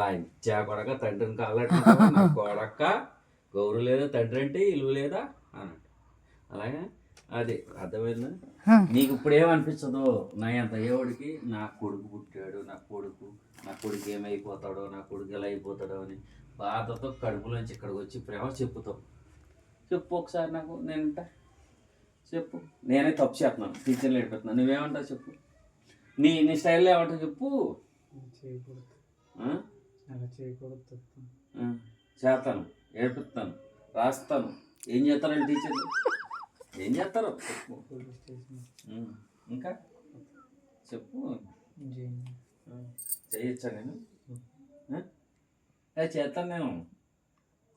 లంచా కొడక తండ్రిని కాలట నా కొడక గౌరవ లేదా తండ్రి అంటే ఇలువ లేదా అన్నట్టు అలాగే? అది అర్థమైందా? నీకు ఇప్పుడు ఏమనిపించదు నా ఎంత అయ్యేవాడికి నా కొడుకు పుట్టాడు నా కొడుకు నా కొడుకు ఏమైపోతాడో నా కొడుకు ఎలా అయిపోతాడో అని బాధతో కడుపులోంచి ఇక్కడికి వచ్చి ప్రేమ చెప్పుతావు. చెప్పు ఒకసారి నాకు నేను వింటా. చెప్పు. నేనే తప్పు చేస్తున్నాను. టీచర్లు ఏడిపోతున్నాను నువ్వేమంటావు చెప్పు? నీ నీ స్టైల్లో ఏమంటావు చెప్పు? చేస్తాను ఏడిపిస్తాను రాస్తాను. ఏం చేస్తారండి టీచర్లు ఏం చేస్తారు? ఇంకా? చెప్పు. చేయొచ్చా నేను? చేస్తాను నేను.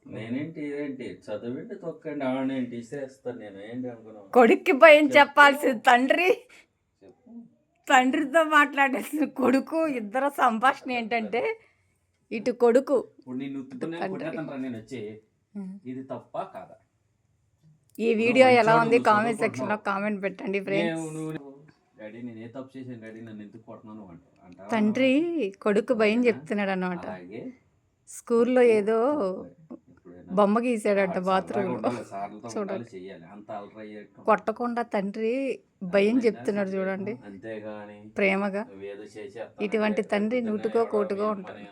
నేనేంటి ఇదేంటి? చదువేంటి తొక్కండి ఆడనేంటి ఇసేస్తాను నేను. ఏంటి అనుకున్నాను కొడుక్కి భయం చెప్పాల్సింది తండ్రి. చెప్పు. తండ్రితో మాట్లాడాల్సిన కొడుకు. ఇద్దరు సంభాషణ ఏంటంటే ఇటు కొడుకు. ఇది తప్ప కాదా? ఈ వీడియో ఎలా ఉంది? కామెంట్. సెక్షన్లో కామెంట్ పెట్టండి ఫ్రెండ్స్ నేను- నువ్వు డాడీ నేను ఏ తప్పు చేశాను డాడీ? నన్ను ఎందుకు కొడుతున్నాను అంట అంటావా? తండ్రి కొడుకు భయం చెప్తున్నాడు అనమాట స్కూల్లో ఏదో బొమ్మ గీసాడట బాత్రూమ్ చూడండి. కొట్టకుండా తండ్రి భయం చెప్తున్నాడు చూడండి. ప్రేమగా. ఇటువంటి తండ్రి నూటికో కోటికో ఉంటాడు.